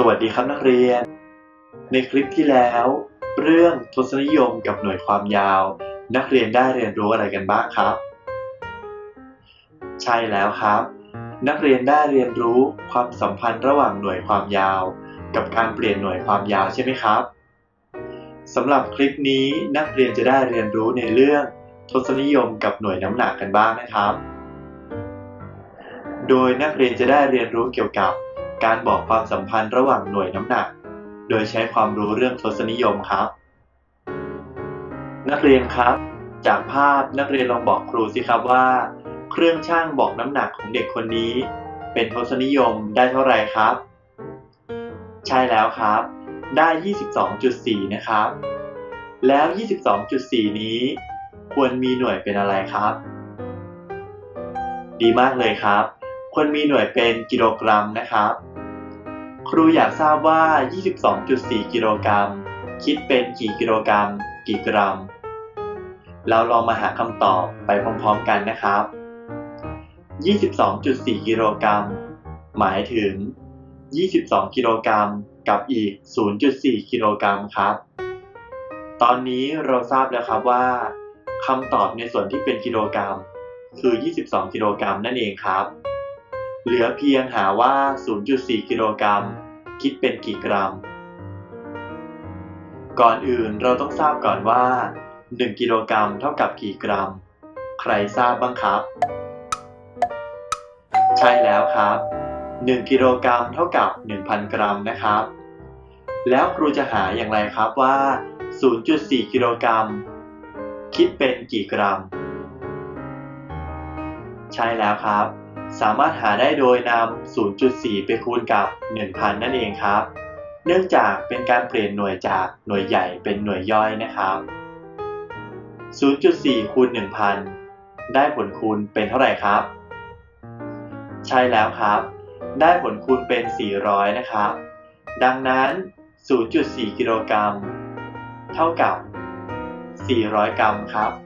สวัสดีครับนักเรียน ในคลิปที่แล้ว เรื่องทศนิยมกับหน่วยความยาว นักเรียนได้เรียนรู้อะไรกันบ้างครับ ใช่แล้วครับ นักเรียนได้เรียนรู้ความสัมพันธ์ระหว่างหน่วยความยาว กับการเปลี่ยนหน่วยความยาวใช่ไหมครับสำหรับคลิปนี้นักเรียนจะได้เรียนรู้ในเรื่องทศนิยมกับหน่วยน้ำหนักกันบ้างนะครับ โดยนักเรียนจะได้เรียนรู้เกี่ยวกับ การบอกความสัมพันธ์ระหว่างหน่วยน้ำหนัก โดยใช้ความรู้เรื่องทศนิยมครับ นักเรียนครับ จากภาพนักเรียนลองบอกครูสิครับว่า เครื่องช่างบอกน้ำหนักของเด็กคนนี้ เป็นทศนิยมได้เท่าไหร่ครับ ใช่แล้วครับ ได้ 22.4 นะครับ แล้ว 22.4 นี้ ควรมีหน่วยเป็นอะไรครับ ดีมากเลยครับ ควรมีหน่วยเป็นกิโลกรัมนะครับ ครูอยากทราบว่า 22.4 กิโลกรัม คิดเป็นกี่กิโลกรัม กี่กรัม เราลองมาหาคำตอบไปพร้อมๆกันนะครับ 22.4 กิโลกรัม หมายถึง 22 กิโลกรัมกับอีก 0.4 กิโลกรัมครับ ตอนนี้เราทราบแล้วครับว่าคำตอบในส่วนที่เป็นกิโลกรัม คือ 22 กิโลกรัมนั่นเองครับ เหลือเพียงหาว่า 0.4 กิโลกรัม คิดเป็นกี่กรัม ก่อนอื่นเราต้องทราบก่อนว่า 1 กิโลกรัมเท่ากับกี่กรัม ใครทราบบ้างครับ ใช่แล้วครับ 1 กิโลกรัมเท่ากับ 1,000 กรัมนะครับ แล้วครูจะหาอย่างไรครับว่า 0.4 กิโลกรัม คิดเป็นกี่กรัม ใช่แล้วครับ สามารถหาได้โดยนำ 0.4 ไปคูณกับ 1,000 นั่นเองครับ เนื่องจากเป็นการเปลี่ยนหน่วยจากหน่วยใหญ่เป็นหน่วยย่อยนะครับ 0.4 คูณ 1,000 ได้ผลคูณเป็นเท่าไหร่ครับ ใช่แล้วครับ ได้ผลคูณเป็น 400 นะครับ ดังนั้น 0.4 กิโลกรัม เท่ากับ 400 กรัมครับ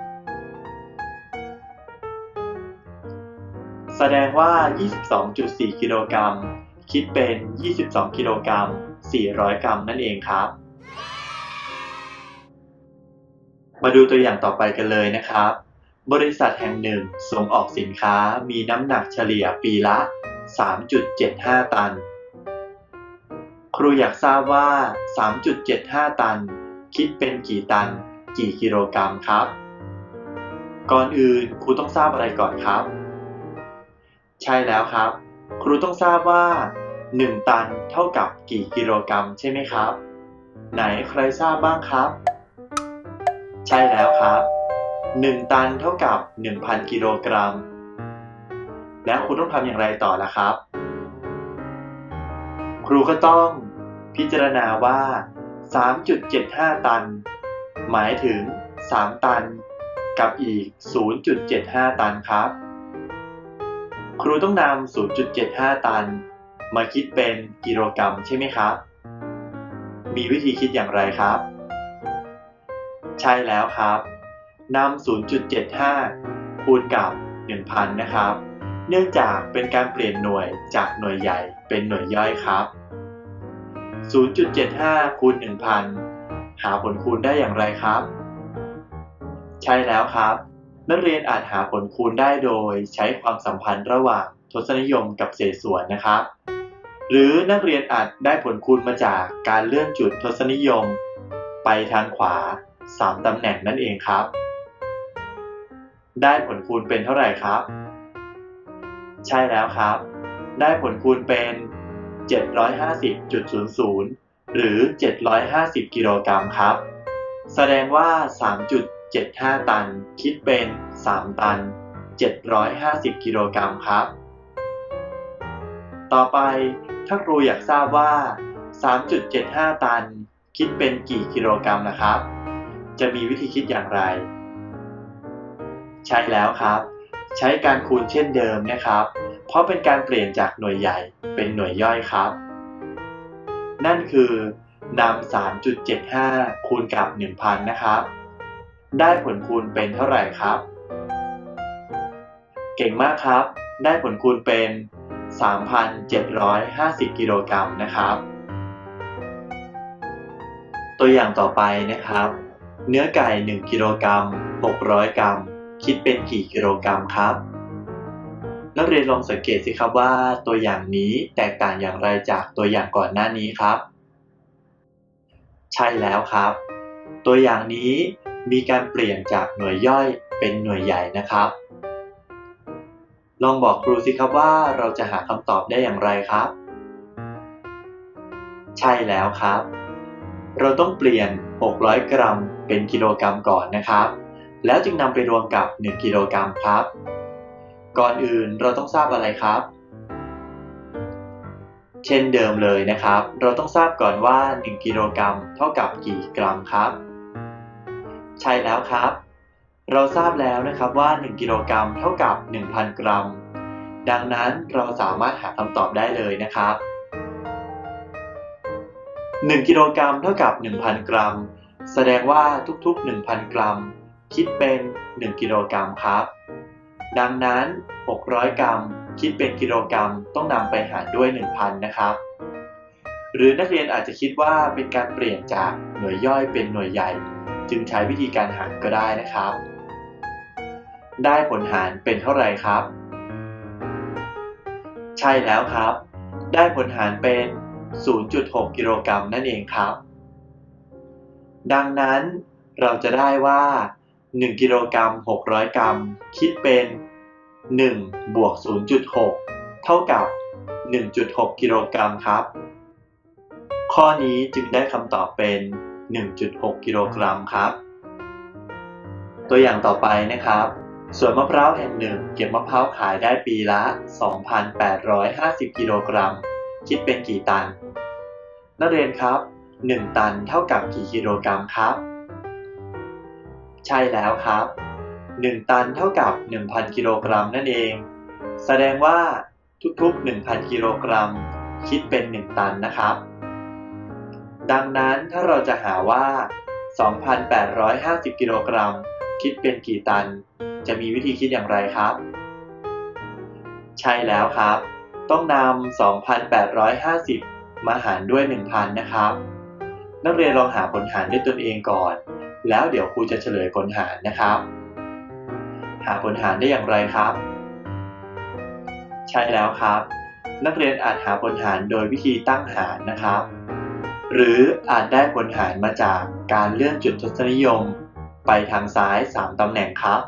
แสดงว่า 22.4 กิโลกรัม คิดเป็น 22 กิโลกรัม 400 กรัมนั่นเองครับ มาดูตัวอย่างต่อไปกันเลยนะครับ บริษัทแห่งหนึ่งส่งออกสินค้ามีน้ำหนักเฉลี่ยปีละ 3.75 ตัน ครูอยากทราบว่า 3.75 ตัน คิดเป็นกี่ตัน กี่กิโลกรัมครับ ก่อนอื่นครูต้องทราบอะไรก่อนครับ ใช่แล้วครับ ครูต้องทราบว่า 1 ตันเท่ากับกี่กิโลกรัมใช่ไหมครับ ไหนใครทราบบ้างครับ ใช่แล้วครับ 1 ตันเท่ากับ 1,000 กิโลกรัม แล้วครูต้องทำอย่างไรต่อล่ะครับ ครูก็ต้องพิจารณาว่า 3.75 ตัน หมายถึง 3 ตัน กับอีก 0.75 ตันครับ ครูต้องนำ 0.75 ตัน มาคิดเป็นกิโลกรัมใช่ไหมครับ มีวิธีคิดอย่างไรครับ ใช่แล้วครับนำ 0.75 คูณกับ 1,000 นะครับ เนื่องจากเป็นการเปลี่ยนหน่วยจากหน่วยใหญ่เป็นหน่วยย่อยครับ 0.75 คูณ 1,000 หาผลคูณได้อย่างไรครับ ใช่แล้วครับ นักเรียนอาจหาผลคูณได้โดยใช้ความสัมพันธ์ระหว่างทศนิยมกับเศษส่วนนะครับ หรือนักเรียนอาจได้ผลคูณมาจากการเลื่อนจุดทศนิยม ไปทางขวา 3 ตำแหน่งนั่นเองครับ ได้ผลคูณเป็นเท่าไหร่ครับ ใช่แล้วครับ ได้ผลคูณเป็น 750.00 หรือ 750 กิโลกรัมครับ แสดงว่า 75 ตัน คิดเป็น 3 ตัน 750 กิโลกรัมครับ ต่อไปถ้าครูอยากทราบว่า 3.75 ตัน คิดเป็นกี่กิโลกรัมนะครับ จะมีวิธีคิดอย่างไร ใช่แล้วครับ ใช้การคูณเช่นเดิมนะครับ เพราะเป็นการเปลี่ยนจากหน่วยใหญ่เป็นหน่วยย่อยครับ นั่นคือนำ3.75 คูณกับ 1,000 นะครับ ได้ผลคูณเป็นเท่าไหร่ครับ เก่งมากครับ ได้ผลคูณเป็น 3,750 กิโลกรัมนะครับ ตัวอย่างต่อไปนะครับ เนื้อไก่ 1 กิโลกรัม 600 กรัม คิดเป็นกี่กิโลกรัมครับ นักเรียนลองสังเกตสิครับว่าตัวอย่างนี้แตกต่างอย่างไรจากตัวอย่างก่อนหน้านี้ครับ ใช่แล้วครับ ตัวอย่างนี้ มีการเปลี่ยนจากหน่วยย่อยเป็นหน่วยใหญ่นะครับ ลองบอกครูสิครับว่าเราจะหาคำตอบได้อย่างไรครับ ใช่แล้วครับ เราต้องเปลี่ยน 600 กรัม เป็นกิโลกรัมก่อนนะครับ แล้วจึงนำไปรวมกับ 1 กิโลกรัมครับ ก่อนอื่นเราต้องทราบอะไรครับเช่นเดิมเลยนะครับ เราต้องทราบก่อนว่า 1 กิโลกรัมเท่ากับกี่กรัมครับ ใช่แล้วครับ เราทราบแล้วนะครับว่า 1 กิโลกรัมเท่ากับ 1,000 กรัม ดังนั้นเราสามารถหาคำตอบได้เลยนะครับ 1 กิโลกรัมเท่ากับ 1,000 กรัม แสดงว่าทุกๆ 1,000 กรัม คิดเป็น 1 กิโลกรัมครับ ดังนั้น 600 กรัม คิดเป็นกิโลกรัมต้องนำไปหารด้วย 1,000 นะครับหรือนักเรียนอาจจะคิดว่าเป็นการเปลี่ยนจากหน่วยย่อยเป็นหน่วยใหญ่ จึงใช้วิธีการหารก็ได้นะครับ ได้ผลหารเป็นเท่าไหร่ครับ ใช่แล้วครับ ได้ผลหารเป็น 0.6 กิโลกรัมนั่นเองครับ ดังนั้นเราจะได้ว่า 1 กิโลกรัม 600 กรัม คิดเป็น 1 บวก 0.6 เท่ากับ 1.6 กิโลกรัมครับ ข้อนี้จึงได้คำตอบเป็น 1.6 กิโลกรัมครับ ตัวอย่างต่อไปนะครับสวนมะพร้าวแห่งหนึ่งเก็บมะพร้าวขายได้ปีละ 2,850 กิโลกรัม คิดเป็นกี่ตัน นักเรียนครับ 1 ตันเท่ากับกี่กิโลกรัมครับ ใช่แล้วครับ 1 ตันเท่ากับ 1,000 กิโลกรัมนั่นเอง แสดงว่าทุกๆ 1,000 กิโลกรัม คิดเป็น 1 ตันนะครับ ดังนั้นถ้าเราจะหาว่า 2,850 กิโลกรัม คิดเป็นกี่ตัน จะมีวิธีคิดอย่างไรครับ ใช่แล้วครับ ต้องนำ 2,850 มาหารด้วย 1,000 นะครับ นักเรียนลองหาผลหารด้วยตนเองก่อน แล้วเดี๋ยวครูจะเฉลยผลหารนะครับ หาผลหารได้อย่างไรครับ ใช่แล้วครับ นักเรียนอาจหาผลหารโดยวิธีตั้งหารนะครับ หรืออาจได้ผลหารมาจากการเลื่อนจุดทศนิยม ไปทางซ้าย 3ตำแหน่งครับ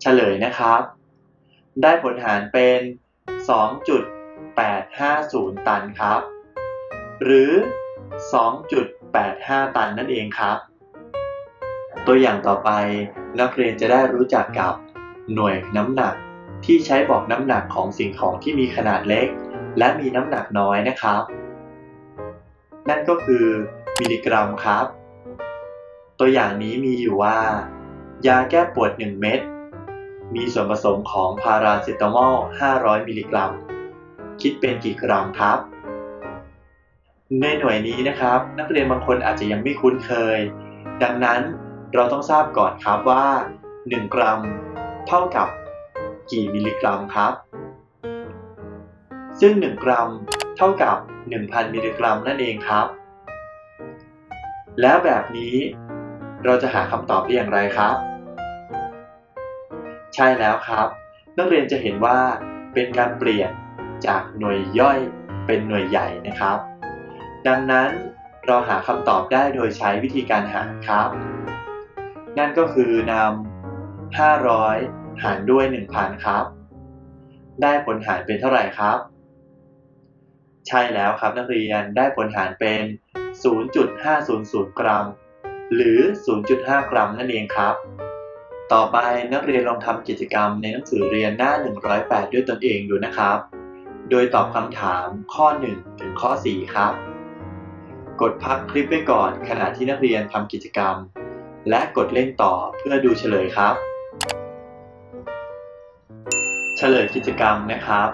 เฉลยนะครับ ได้ผลหารเป็น 2.850 ตันครับ หรือ 2.85 ตันนั่นเองครับ ตัวอย่างต่อไปนักเรียนจะได้รู้จักกับหน่วยน้ำหนักที่ใช้บอกน้ำหนักของสิ่งของที่มีขนาดเล็ก และมีน้ำหนักน้อยนะครับ นั่นก็คือมิลลิกรัมครับ ตัวอย่างนี้มีอยู่ว่า ยาแก้ปวด 1 เม็ดมีส่วนผสมของพาราเซตามอล 500 มิลลิกรัม คิดเป็นกี่กรัมครับ ในหน่วยนี้นะครับ นักเรียนบางคนอาจจะยังไม่คุ้นเคย ดังนั้นเราต้องทราบก่อนครับว่า 1 กรัม เท่ากับกี่มิลลิกรัมครับ ซึ่ง 1 กรัม เท่ากับ 1,000 มิลลิกรัมนั่นเองครับ แล้วแบบนี้ เราจะหาคำตอบได้อย่างไรครับ ใช่แล้วครับ นักเรียนจะเห็นว่าเป็นการเปลี่ยนจากหน่วยย่อยเป็นหน่วยใหญ่นะครับ ดังนั้นเราหาคำตอบได้โดยใช้วิธีการหารครับ นั่นก็คือนำ500 หารด้วย 1,000 ครับ ได้ผลหารเป็นเท่าไหร่ครับ ใช่แล้วครับนักเรียนได้ผลหารเป็น 0.500 กรัม หรือ 0.5 กรัมนั่นเองครับ ต่อไปนักเรียนลองทำกิจกรรมในหนังสือเรียนหน้า 108 ด้วยตนเองดูนะครับ โดยตอบคำถามข้อ 1 ถึงข้อ 4 ครับ กดพักคลิปไว้ก่อนขณะที่นักเรียนทำกิจกรรม และกดเล่นต่อเพื่อดูเฉลยครับ เฉลยกิจกรรมนะครับ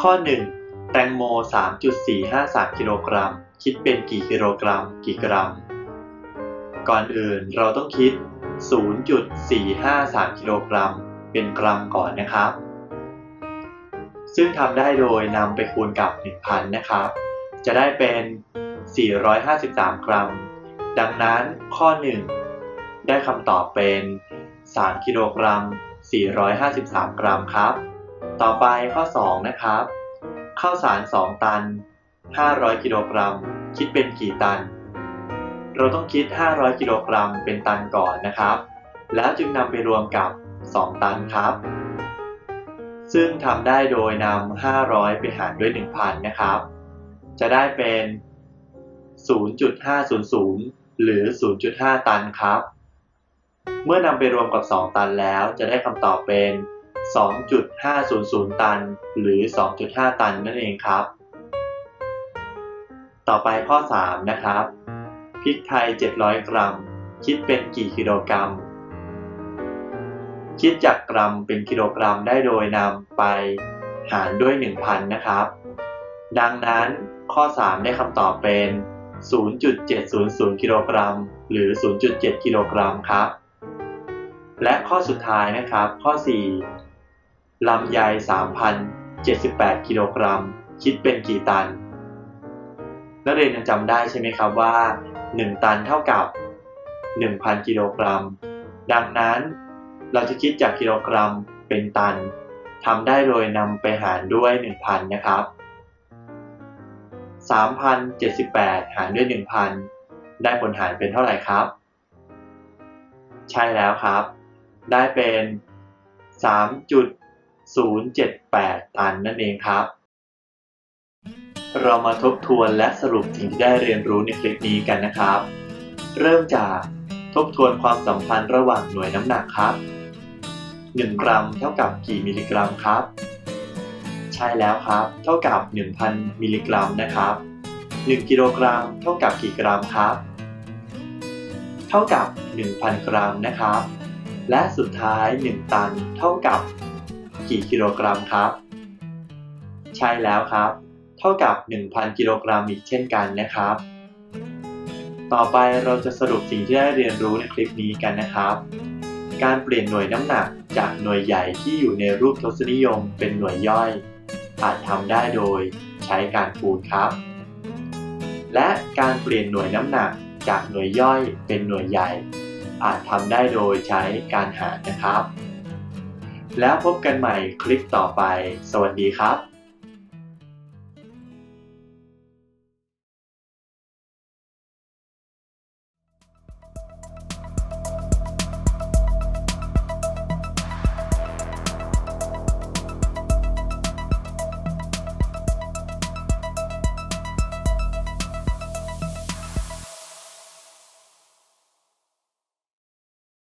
ข้อ 1 แตงโม 3.453 กิโลกรัม คิดเป็นกี่กิโลกรัม กี่กรัม ก่อนอื่นเราต้องคิด 0.453 กิโลกรัม เป็นกรัมก่อนนะครับ ซึ่งทำได้โดยนำไปคูณกับ 1,000 นะครับ จะได้เป็น 453 กรัม ดังนั้นข้อ 1 ได้คำตอบเป็น 3 กิโลกรัม 453 กรัมครับ ต่อไปข้อ 2 นะครับ ข้าวสาร 2 ตัน 500 กิโลกรัม คิดเป็นกี่ตัน เราต้องคิด 500 กิโลกรัมเป็นตันก่อนนะครับ แล้วจึงนำไปรวมกับ 2 ตันครับ ซึ่งทำได้โดยนำ 500 ไปหารด้วย 1,000 นะครับ จะได้เป็น 0.500 หรือ 0.5 ตันครับ เมื่อนำไปรวมกับ 2 ตันแล้วจะได้คำตอบเป็น 2.500 ตัน หรือ 2.5 ตันนั่นเองครับ ต่อไปข้อ 3 นะครับ พริกไทย 700 กรัม คิดเป็นกี่กิโลกรัม คิดจากกรัมเป็นกิโลกรัมได้โดยนำไปหารด้วย 1,000 นะครับ ดังนั้นข้อ 3 ได้คำตอบเป็น 0.700 กิโลกรัม หรือ 0.7 กิโลกรัมครับ และข้อสุดท้ายนะครับ ข้อ 4 ลำไย3,078 กิโลกรัม คิดเป็นกี่ตัน นักเรียนยังจำได้ใช่ไหมครับว่า 1 ตันเท่ากับ 1,000 กิโลกรัม ดังนั้นเราจะคิดจากกิโลกรัมเป็นตันทำได้โดยนำไปหารด้วย 1,000 นะครับ 3,078 หารด้วย 1,000 ได้ผลหารเป็นเท่าไหร่ครับ ใช่แล้วครับ ได้เป็น 3.078 ตันนั่นเองครับ เรามาทบทวนและสรุปสิ่งที่ได้เรียนรู้ในคลิปนี้กันนะครับ เริ่มจากทบทวนความสัมพันธ์ระหว่างหน่วยน้ำหนักครับ 1 กรัมเท่ากับกี่มิลลิกรัมครับ ใช่แล้วครับ เท่ากับ 1,000 มิลลิกรัมนะครับ 1 กิโลกรัมเท่ากับกี่กรัมครับ เท่ากับ 1,000 กรัมนะครับ และสุดท้าย 1 ตันเท่ากับ กี่กิโลกรัมครับ ใช่แล้วครับ เท่ากับ 1,000 กิโลกรัมอีกเช่นกันนะครับ ต่อไปเราจะสรุปสิ่งที่ได้เรียนรู้ในคลิปนี้กันนะครับ การเปลี่ยนหน่วยน้ำหนักจากหน่วยใหญ่ที่อยู่ในรูปทศนิยมเป็นหน่วยย่อย อาจทำได้โดยใช้การคูณครับ และการเปลี่ยนหน่วยน้ำหนักจากหน่วยย่อยเป็นหน่วยใหญ่ อาจทำได้โดยใช้การหารนะครับ แล้วพบกันใหม่คลิปต่อไป สวัสดีครับ